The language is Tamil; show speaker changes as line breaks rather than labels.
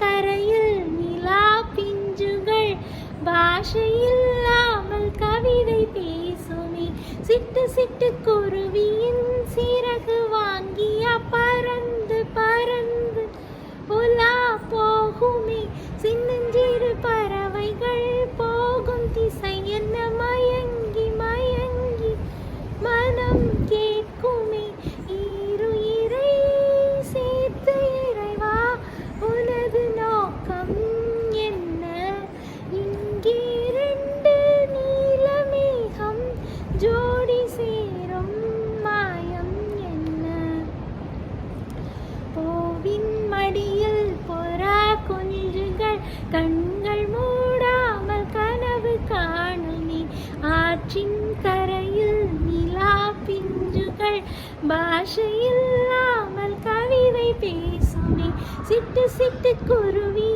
கரையில் நிலா பிஞ்சுகள் பாஷையில்லாமல் கவிதை பேசுமே. சிட்டு சிட்டு குருவியின் சிறகு வாங்கிய பறந்து பறந்து ஆற்றின் கரையில் நிலா பிஞ்சுகள் பாஷையில்லாமல் கவிதை பேசுமே. சிட்டு சிட்டு குருவி